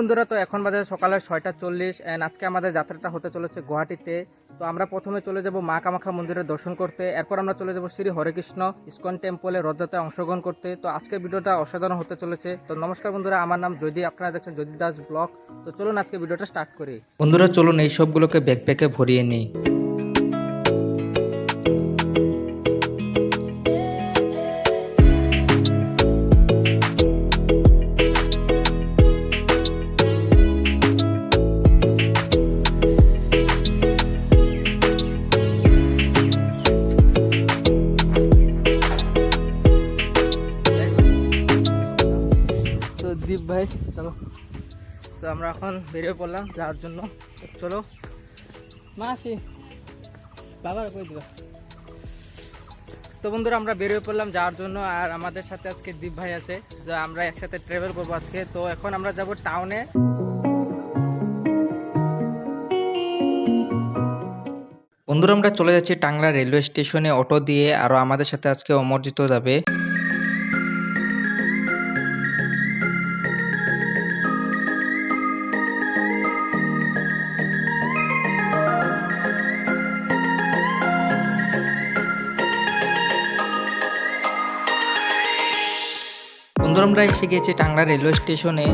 বন্ধুরা, তো এখন বাজে সকালে ছয়টা চল্লিশ অ্যান্ড আজকে আমাদের যাত্রাটা হতে চলেছে গুয়াহাটিতে। তো আমরা প্রথমে চলে যাব মা কামাখ্যা মন্দিরের দর্শন করতে। এরপর আমরা চলে যাব শ্রী হরেকৃষ্ণ ইস্কন টেম্পলে রথযাত্রায় অংশগ্রহণ করতে। তো আজকের ভিডিওটা অসাধারণ হতে চলেছে। তো নমস্কার বন্ধুরা, আমার নাম যদি আপনারা দেখছেন যদি দাস ব্লগ। তো চলুন আজকে ভিডিওটা স্টার্ট করি। বন্ধুরা, চলুন এই সবগুলোকে ব্যাকপ্যাকে ভরিয়ে নিই। বেরিয়ে পড়লাম যাওয়ার জন্য। চলো। মা আসি বাবার কই দিবা? তো বন্ধুরা, আমরা বেরিয়ে পড়লাম যাওয়ার জন্য আর আমাদের সাথে আজকে দীপ ভাই আছে, যে আমরা একসাথে ট্রাভেল করব আজকে। তো এখন আমরা যাব টাউনে বন্ধুরা, আমরা চলে যাচ্ছি টাংলা রেলওয়ে স্টেশনে অটো দিয়ে আরও আমাদের সাথে আজকে অমরজিৎ যাবে। আমরা এসে গেছি টাংলা রেলওয়ে স্টেশনে।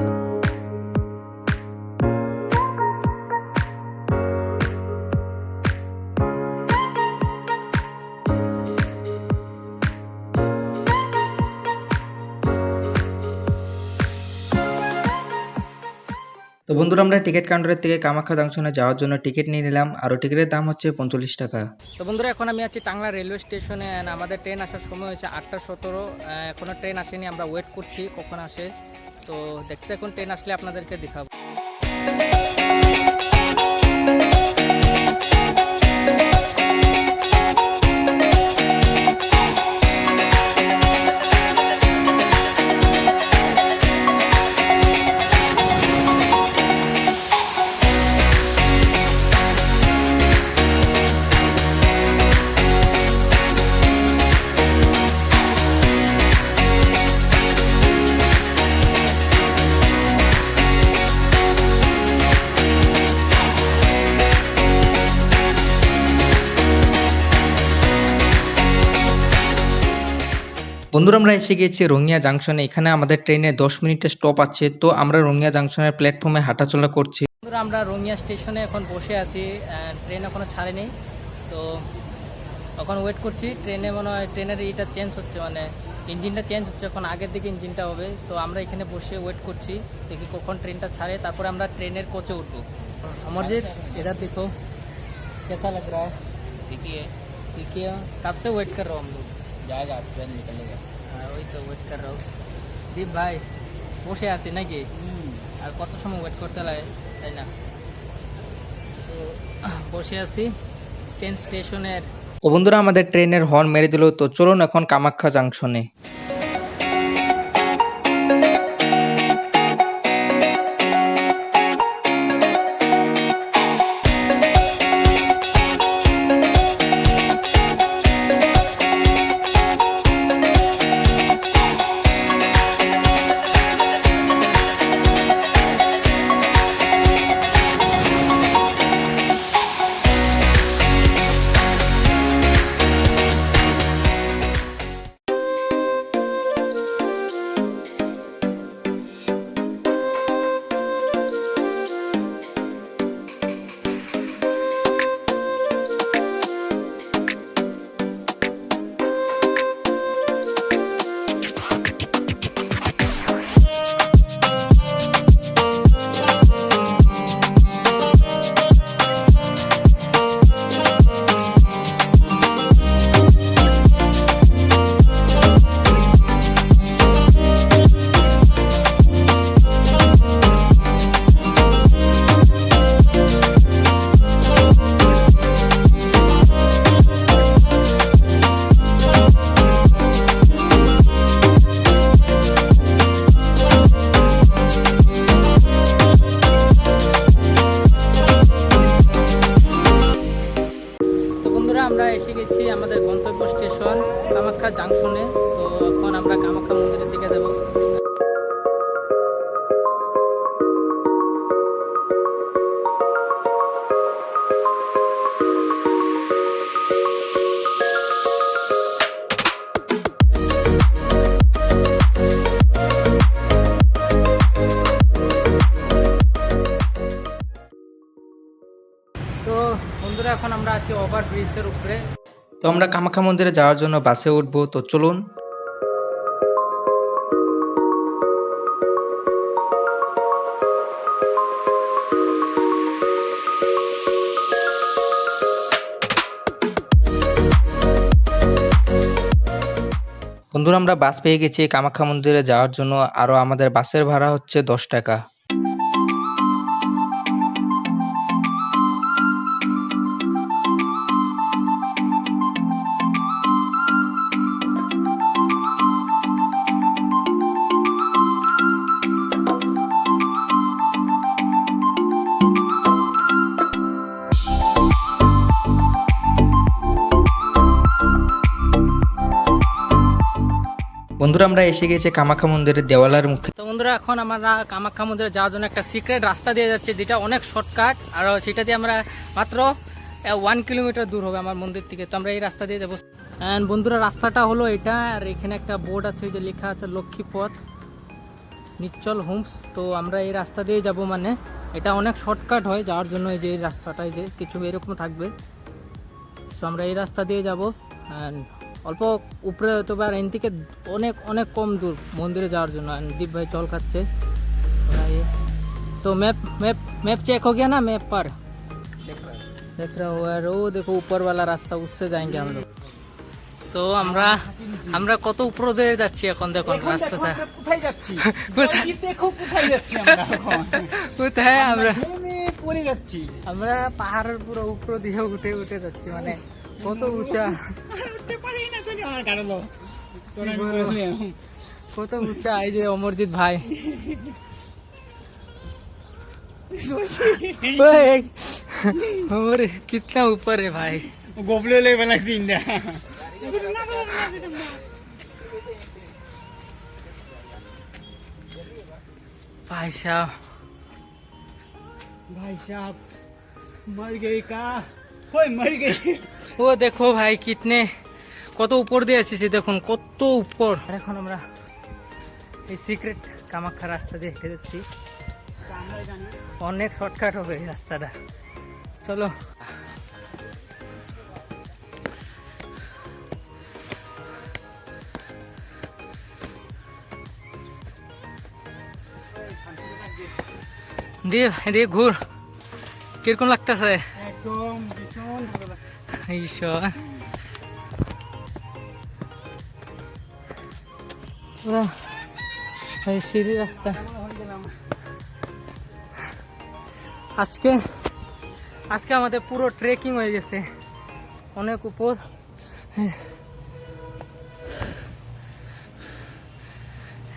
তো বন্ধুরা, আমরা টিকিট কাউন্টারের থেকে কামাখ্যা জাংশনে যাওয়ার জন্য টিকিট নিয়ে নিলাম। আর টিকিটের দাম হচ্ছে পঞ্চল্লিশ টাকা। তো বন্ধুরা, এখন আমি আছি টাংলা রেলওয়ে স্টেশনে আমাদের ট্রেন আসার সময় হয়েছে আটটা সতেরো। এখনও ট্রেন আসেনি, আমরা ওয়েট করছি কখন আসে। তো দেখতে এখন ট্রেন আসলে আপনাদেরকে দেখাবো। বন্ধুরা আমরা এসে গিয়েছি রঙিয়া জাংশনে। এখানে আমাদের ট্রেনে দশ মিনিটের স্টপ আছে। তো আমরা রঙিয়া জাংশনের প্ল্যাটফর্মে হাঁটাচলা করছি। বন্ধুরা আমরা রঙিয়া স্টেশনে এখন বসে আছি ট্রেন এখনও ছাড়েনি। তো এখন ওয়েট করছি। ট্রেনে মনে হয় ট্রেনের এটা চেঞ্জ হচ্ছে মানে ইঞ্জিনটা চেঞ্জ হচ্ছে। এখন আগের দিকে ইঞ্জিনটা হবে। তো আমরা এখানে বসে ওয়েট করছি দেখি কখন ট্রেনটা ছাড়ে। তারপরে আমরা ট্রেনের কোচে উঠবো। আমার যে এটা দেখো। কেসা লাগ রা ঠিকই ওয়েট কর রা আমরা। যায় ট্রেন নিকলে ওই তো ওয়েট কর। দীপ ভাই বসে আছি নাকি? আর কত সময় ওয়েট করতে লাগে তাই না? তো বসে আছি ট্রেন স্টেশনের তো বন্ধুরা আমাদের ট্রেনের হর্ন মেরে দিল। তো চলুন এখন কামাখ্যা জাংশনে এসে গেছি আমাদের গন্তব্য স্টেশন কামাখ্যা জাংশনে। কামাখ্যা মন্দিরে যাওয়ার জন্য বাসে উঠবো, তো চলুন। বন্ধুরা, আমরা বাস পেয়ে গেছি কামাখ্যা মন্দিরে যাওয়ার জন্য। আরও আমাদের বাসের ভাড়া হচ্ছে দশ টাকা। বন্ধুরা, আমরা এসে গেছি কামাখ্যা মন্দিরের দেওয়ালের মুখে। তো বন্ধুরা, এখন আমরা কামাখ্যা মন্দিরে যাওয়ার জন্য একটা সিক্রেট রাস্তা দিয়ে যাচ্ছে, যেটা অনেক শর্টকাট আর সেটা দিয়ে আমরা মাত্র ওয়ান কিলোমিটার দূর হবে আমার মন্দির থেকে। তো আমরা এই রাস্তা দিয়ে যাব। অ্যান্ড বন্ধুরা, রাস্তাটা হলো এটা, আর এখানে একটা বোর্ড আছে যে লেখা আছে লক্ষ্মী পথ। নিশ্চল হোমস। তো আমরা এই রাস্তা দিয়ে যাব মানে এটা অনেক শর্টকাট হয় যাওয়ার জন্য, এই যে এই রাস্তাটাই যে কিছু এরকম থাকবে। সো আমরা এই রাস্তা দিয়ে যাব অ্যান্ড অল্প উপরে হতে পারে এন থেকে অনেক অনেক কম দূর মন্দিরে যাওয়ার জন্য and দীপ ভাই জল খাচ্ছে so map map map check हो गया ना मैप पर देख रहा हुआ है वो देखो ऊपर वाला रास्ता उससे जाएंगे हम लोग সো আমরা আমরা কত উপর দিয়ে যাচ্ছি এখন দেখুন রাস্তাটা কোথায় যাচ্ছি কোথায়? এই দেখো কোথায় যাচ্ছি আমরা এখন কোথায় আমরা ঘেমে পড়ে যাচ্ছি আমরা পাহাড়ের পুরো উপর দিয়ে উঠে উঠে যাচ্ছি মানে কত উঁচা আর উঠতে পারি না চলে আমার গাড়লো তোরা কি বলবো? কত উঁচা এই যে অমরজিৎ ভাই ओए, अरे कितना ऊपर है भाई গোবলে লেগে লাগছি ইন্ডিয়া भाई साहब भाई साहब मर गई का कोई मर गई ও দেখো ভাই কিতনে কত উপর দিয়ে এসেছি দেখুন কত উপর এখন আমরা এই সিক্রেট কামাখ্যা রাস্তা দিয়ে হেঁটে যাচ্ছি অনেক শর্টকাট হবে এই রাস্তাটা চলো দিয়ে দিয়ে ঘুর কীরকম লাগতেছে একদম ভীষণ ভালো লাগছে ঈশ্বর পুরা এই সিঁড়ি রাস্তা আজকে আজকে আমাদের পুরো ট্রেকিং হয়ে গেছে অনেক উপর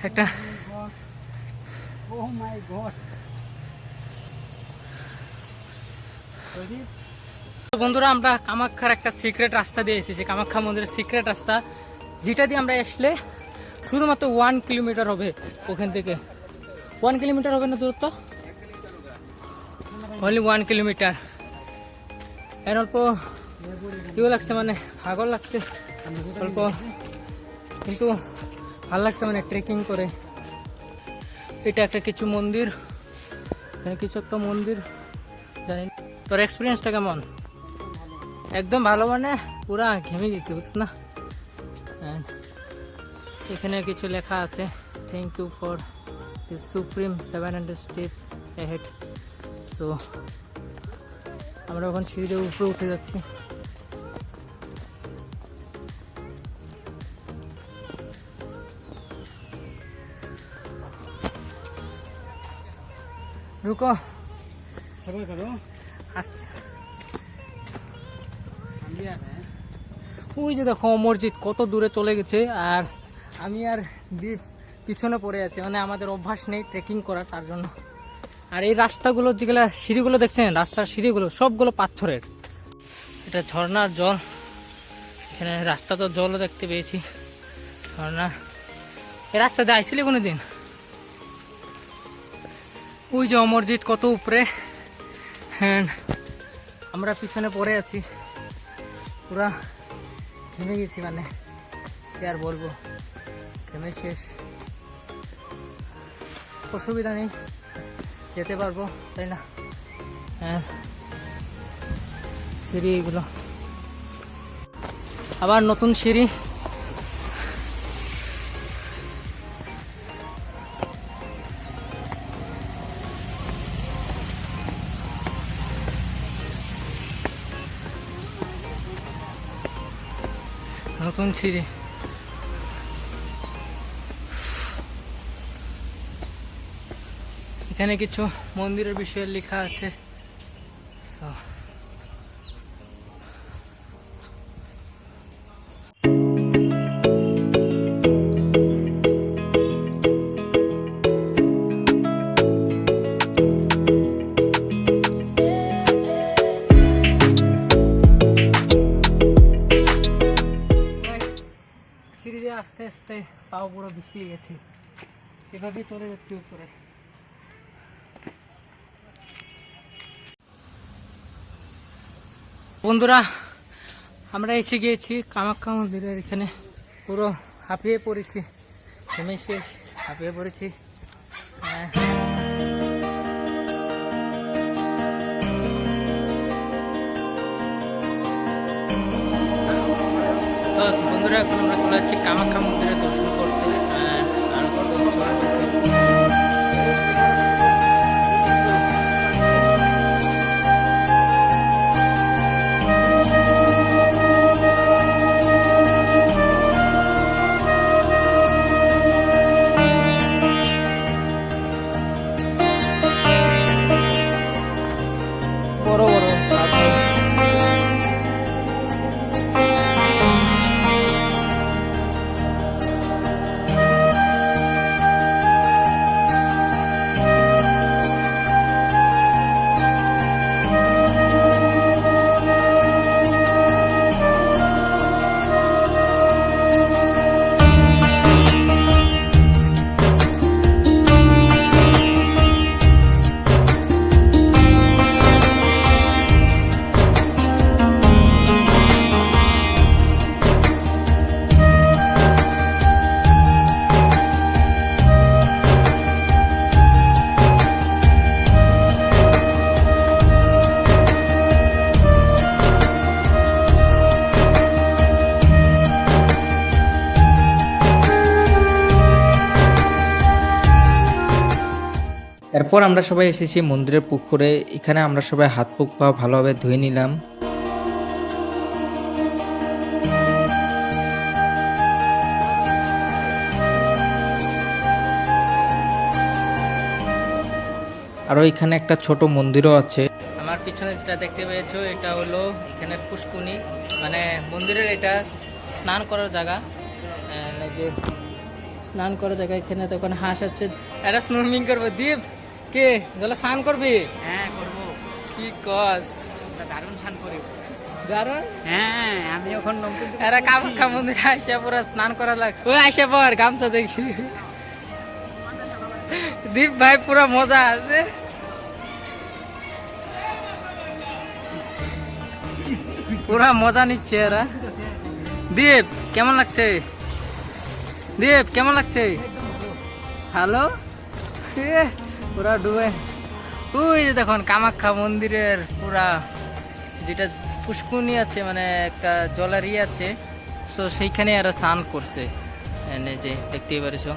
একটা ও মাই গড বন্ধুরা, আমরা কামাখ্যার একটা সিক্রেট রাস্তা দিয়ে এসেছি। কামাখ্যা মন্দিরের সিক্রেট রাস্তা, যেটা দিয়ে আমরা আসলে শুধুমাত্র ওয়ান কিলোমিটার হবে ওখান থেকে। ওয়ান কিলোমিটার হবে না দূরত্ব? অনলি ওয়ান কিলোমিটার এর অল্প কেউ লাগছে মানে ভাগর লাগছে। অল্প, কিন্তু ভালো লাগছে মানে ট্রেকিং করে। এটা একটা কিছু মন্দির এখানে কিছু একটা মন্দির, জানি তোর এক্সপিরিয়েন্সটা কেমন? একদম ভালো মানে পুরা ঘেমে গেছি বুঝছ না? And এখানে কিছু লেখা আছে thank you for the supreme seven hundred step head so আমরা এখন সিঁড়িতে উপরে উঠে যাচ্ছি। রুকো। সবাই করো আসছে ওই যে দেখো, অমরজিৎ কত দূরে চলে গেছে আর আমি আর দীপ পিছনে পড়ে আছি। মানে আমাদের অভ্যাস নেই ট্রেকিং করার, তার জন্য। আর এই রাস্তাগুলো যেগুলো সিঁড়িগুলো দেখছেন, রাস্তার সিঁড়িগুলো, সবগুলো পাথরের। এটা ঝর্ণার জল। এখানে রাস্তা তো জলও দেখতে পেয়েছি। ঝর্ণা। রাস্তা দিয়ে আইসিলি কোনো দিন ওই যে অমরজিৎ কত উপরে। হ্যাঁ আমরা পিছনে পড়ে আছি। পুরা ঘেমে গেছি মানে কি আর বলব? ঘেমে শেষ। অসুবিধা নেই, যেতে পারব, তাই না? হ্যাঁ সিঁড়ি এগুলো। আবার নতুন সিঁড়ি নতুন সিঁড়ি এখানে কিছু মন্দিরের বিষয়ে লেখা আছে। পাও পুরো বিছিয়ে গেছে। এভাবেই চলে যাচ্ছি উপরে। বন্ধুরা, আমরা এসে গিয়েছি কামাখ্যা মন্দিরের এখানে। পুরো হাঁপিয়ে পড়েছি। শেষ হাঁপিয়ে পড়েছি। হ্যাঁ। বন্ধুরা, এখন আমরা চলে যাচ্ছি কামাখ্যা মন্দিরে। এরপর আমরা সবাই এসেছি মন্দিরের পুকুরে। এখানে আমরা সবাই হাত মুখ পা ভালোভাবে ধুয়ে নিলাম। আরও এখানে একটা ছোট মন্দিরও আছে। আমার পিছনে যেটা দেখতে পেয়েছ, এটা হলো এখানে পুষ্কুনি। মানে মন্দিরের এটা স্নান করার জায়গা। যে স্নান করার জায়গা, এখানে তো ওখানে হাঁস আছে। এটা স্নুমিং করবে দীপ কে? জলে স্নান করবি? হ্যাঁ করব। কি কস? দারুণ স্নান করে। দারুণ? হ্যাঁ আমি এখন নমকুল এরা কামাখ্যা মন্দিরে আইসা পুরো স্নান করা লাগছে ওই আইসা পর গামছা দেখি। দীপ ভাই পুরো মজা আছে। পুরা মজা নিচ্ছে এরা। দীপ কেমন লাগছে? দীপ কেমন লাগছে? হ্যালো? পুরা ডুবে ওই যে দেখুন কামাখ্যা মন্দিরের পুরা যেটা পুষ্কুনি আছে মানে একটা জলের ইয়ে আছে সো সেইখানে এরা স্নান করছে এনে যে দেখতেই পারিছো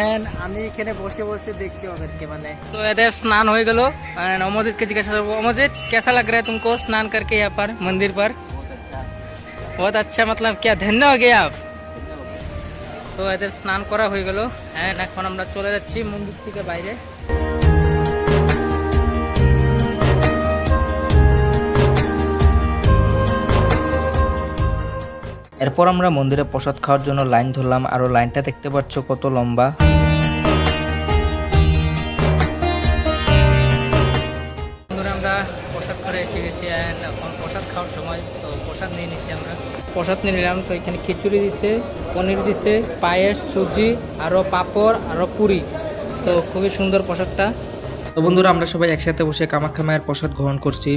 And আমি এখানে বসে বসে দেখছি ওদেরকে মানে তো এদের স্নান হয়ে গেল And অমরজিৎকে জিজ্ঞাসা করবো অমরজিৎ कैसा लग रहा है तुमको स्नान करके यहाँ पर मंदिर पर बहुत अच्छा मतलब क्या धन्य हो गया आप তো এদের স্নান করা হয়ে গেল। হ্যাঁ এখন আমরা চলে যাচ্ছি মন্দির থেকে বাইরে। এরপর আমরা মন্দিরে প্রসাদ খাওয়ার জন্য লাইন ধরলাম। আরও লাইনটা দেখতে পাচ্ছ কত লম্বা। আমরা প্রসাদ করে এসে গেছি। এখন প্রসাদ খাওয়ার সময়, তো প্রসাদ নিয়ে নিচ্ছি আমরা। প্রসাদ নিয়ে নিলাম। তো এখানে খিচুড়ি দিছে, পনির দিছে, পায়েস সবজি আরও পাপড় আরও পুরি। তো খুবই সুন্দর প্রসাদটা। তো বন্ধুরা, আমরা সবাই একসাথে বসে কামাখ্যা মায়ের প্রসাদ গ্রহণ করছি।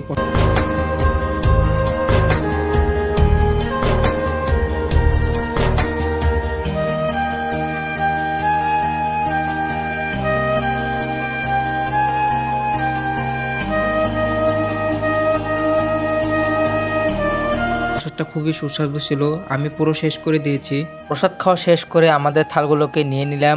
প্রসাদটা খুবই সুস্বাদু ছিল। আমি পুরো শেষ করে দিয়েছি। প্রসাদ খাওয়া শেষ করে আমাদের থালগুলোকে নিয়ে নিলাম।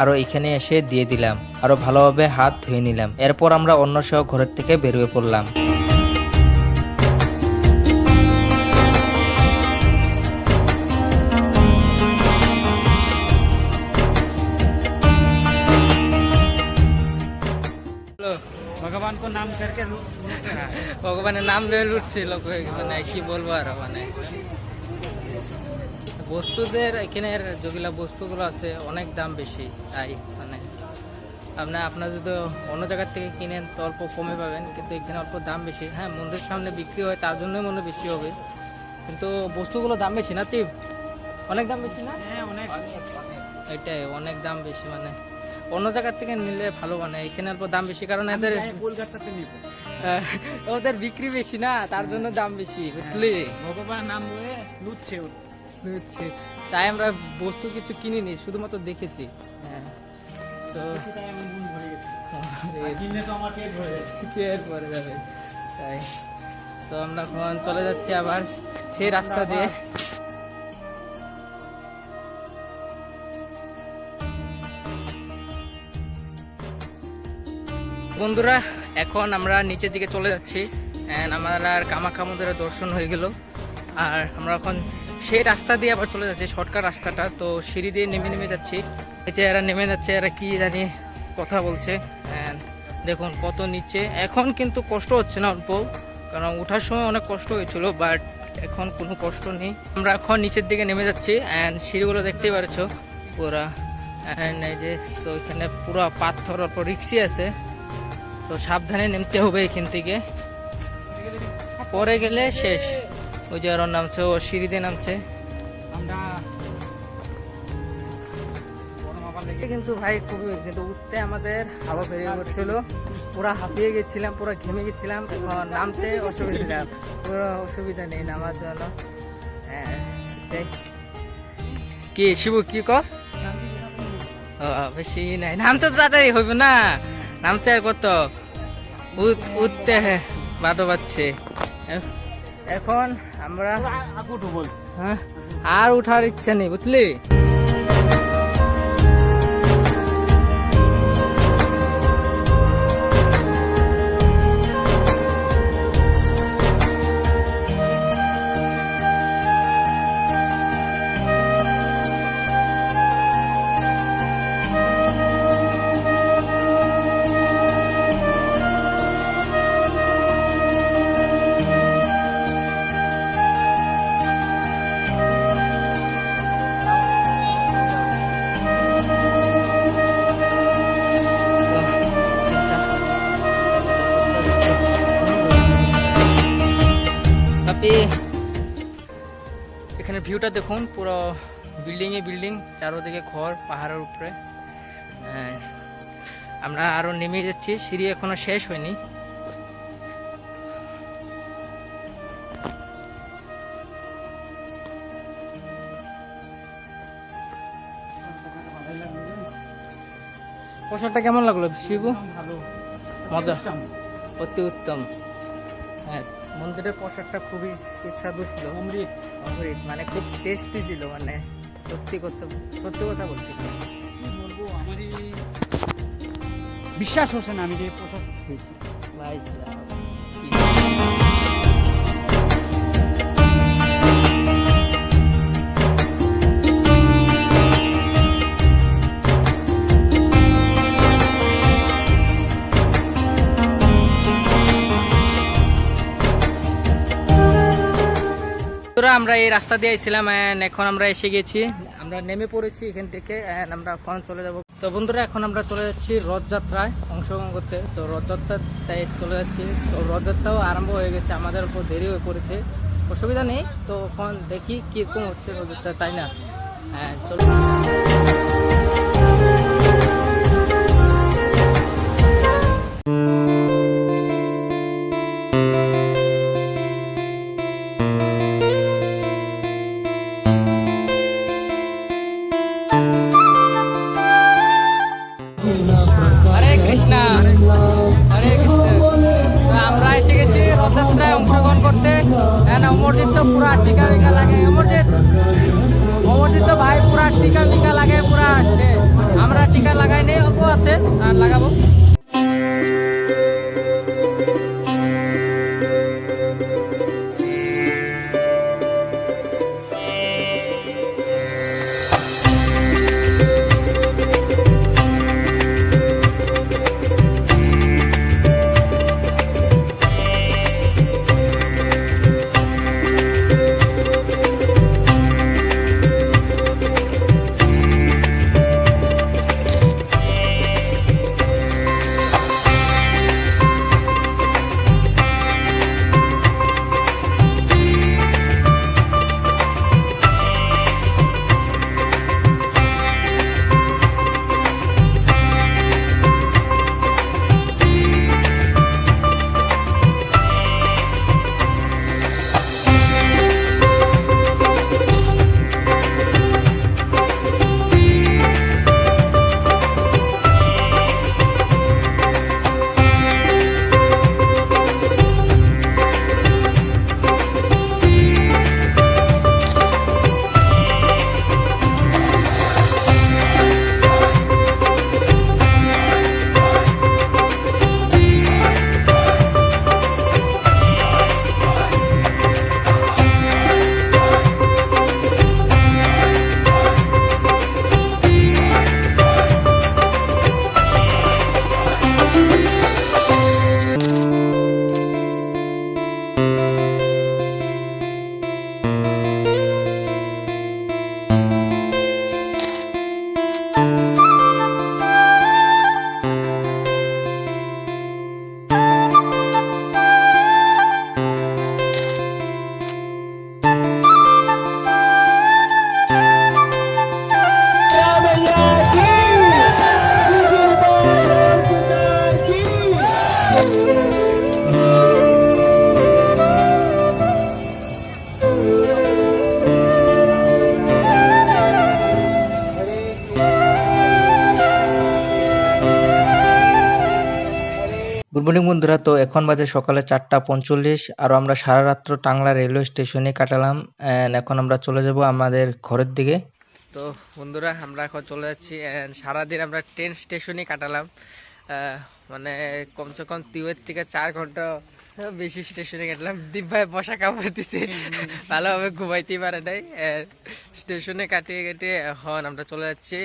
আরও এখানে এসে দিয়ে দিলাম। আরও ভালোভাবে হাত ধুয়ে নিলাম। এরপর আমরা অন্য সহ ঘরের থেকে বেরিয়ে পড়লাম। ভগবানের নাম ধরে লুটছে লোক মানে কি বলব আর মানে। বস্তুদের এখানের যেগুলা বস্তুগুলো আছে অনেক দাম বেশি তাই মানে। আপনার আপনার যদি অন্য জায়গার থেকে কিনেন তো অল্প কমে পাবেন কিন্তু এখানে অল্প দাম বেশি। হ্যাঁ মন্দিরের সামনে বিক্রি হয় তার জন্যই মনে বেশি হবে। কিন্তু বস্তুগুলো দাম বেশি না তিপ? অনেক দাম বেশি না? হ্যাঁ অনেক। এটাই অনেক দাম বেশি মানে। অন্য জায়গার থেকে নিলে ভালো মানে এখানে অল্প দাম বেশি কারণ এদের কলকাতাতে নিব। ওদের বিক্রি বেশি না তার জন্য দাম বেশি বুঝলি? ভগবান নাম লুটছে ওর। তাই আমরা বস্তু কিছু কিনিনি শুধুমাত্র দেখেছি। হ্যাঁ। তো তাই। তো আমরা এখন চলে যাচ্ছি আবার সেই রাস্তা দিয়ে। বন্ধুরা, এখন আমরা নিচের দিকে চলে যাচ্ছি। অ্যান্ড আমার আর কামাখ্যা মন্দিরের দর্শন হয়ে গেল। আর আমরা এখন সেই রাস্তা দিয়ে আবার চলে যাচ্ছি, শর্টকাট রাস্তাটা। তো সিঁড়ি দিয়ে নেমে নেমে যাচ্ছি। এই যে এরা নেমে যাচ্ছে, এরা কি জানি কথা বলছে। অ্যান্ড দেখুন, কত নিচে। এখন কিন্তু কষ্ট হচ্ছে না অল্প, কারণ ওঠার সময় অনেক কষ্ট হয়েছিল বাট এখন কোনো কষ্ট নেই। আমরা এখন নিচের দিকে নেমে যাচ্ছি অ্যান্ড সিঁড়িগুলো দেখতেই পারছ পুরা। অ্যান্ড এই যে তো এখানে পুরো পাথর, অল্প রিক্সি আছে। তো সাবধানে নামতে হবে এখান থেকে। পরে গেলে শেষ। ওই যে আরও নামছে ও সিঁড়িতে নামছে। কিন্তু ভাই খুবই কিন্তু উঠতে আমাদের হাওয়া বেরিয়ে পড়ছিল। পুরো হাঁপিয়ে গেছিলাম পুরো ঘেমে গেছিলাম। নামতে অসুবিধা। পুরো অসুবিধা নেই নামার জন্য। হ্যাঁ, কি শিবু কি কস? বেশি নাই। নামতে তো তাড়াতাড়ি হইবে না। নামতে আর কত? উঠ- উঠতে বাদো পাচ্ছে। এখন আমরা হ্যাঁ আর উঠার ইচ্ছা নেই বুঝলি? ভিউটা দেখুন পুরো বিল্ডিং এ বিল্ডিং চারোদিকে ঘর পাহাড়ের উপরে। হ্যাঁ, আমরা আরও নেমে যাচ্ছি সিঁড়ি এখনও শেষ হয়নি। পোশাকটা কেমন লাগল শিবু? ভালো। মজা? অতি উত্তম। হ্যাঁ মন্দিরের পোশাকটা খুবই সুস্বাদু ছিল। অমৃত। অমৃত মানে খুব টেস্টি ছিল মানে সত্যি করতে সত্যি কথা বলছি। কি বলব আমারই বিশ্বাস হচ্ছে না আমি যে প্রসাদ খেয়েছি ভাই বন্ধুরা, আমরা এই রাস্তা দিয়ে ছিলাম এখন আমরা এসে গেছি। আমরা নেমে পড়েছি এখান থেকে আমরা এখন চলে যাব। তো বন্ধুরা এখন আমরা চলে যাচ্ছি রথযাত্রায় অংশগ্রহণ করতে। তো রথযাত্রা তাই চলে যাচ্ছি। তো রথযাত্রাও আরম্ভ হয়ে গেছে আমাদের উপর দেরি হয়ে পড়েছে। অসুবিধা নেই তো এখন দেখি কীরকম হচ্ছে রথযাত্রা তাই না? হ্যাঁ চলো তো এখন বাজে সকালে চারটা পঞ্চল্লিশ আর আমরা সারা রাত্র টাংলা রেলওয়ে স্টেশনে কাটালাম এখন আমরা চলে যাব আমাদের ঘরের দিকে। তো বন্ধুরা আমরা এখন চলে যাচ্ছি সারাদিন আমরা ট্রেন স্টেশনে কাটালাম। মানে কমসে কম তিনের থেকে চার ঘণ্টা বেশি স্টেশনে কাটলাম। দীপ ভাই বসা কামড়ে দিছে। ভালোভাবে ঘুমাইতেই পারে নাই স্টেশনে কাটিয়ে কাটিয়ে এখন আমরা চলে যাচ্ছি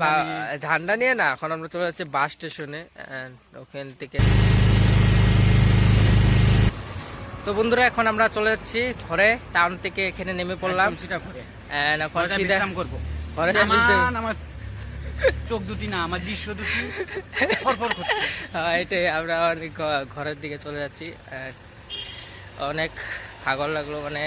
বা- ঝান্ডা নিয়ে না এখন আমরা চলে যাচ্ছি বাস স্টেশনে ওখান থেকে তো বন্ধুরা এখন আমরা চলে যাচ্ছি ঘরে টাউন থেকে এখানে নেমে পড়লাম। আমার চোখ দুটি না আমার দৃশ্য দুটি হ্যাঁ, এটাই আমরা অনেক ঘরের দিকে চলে যাচ্ছি। অনেক ফাগল লাগল মানে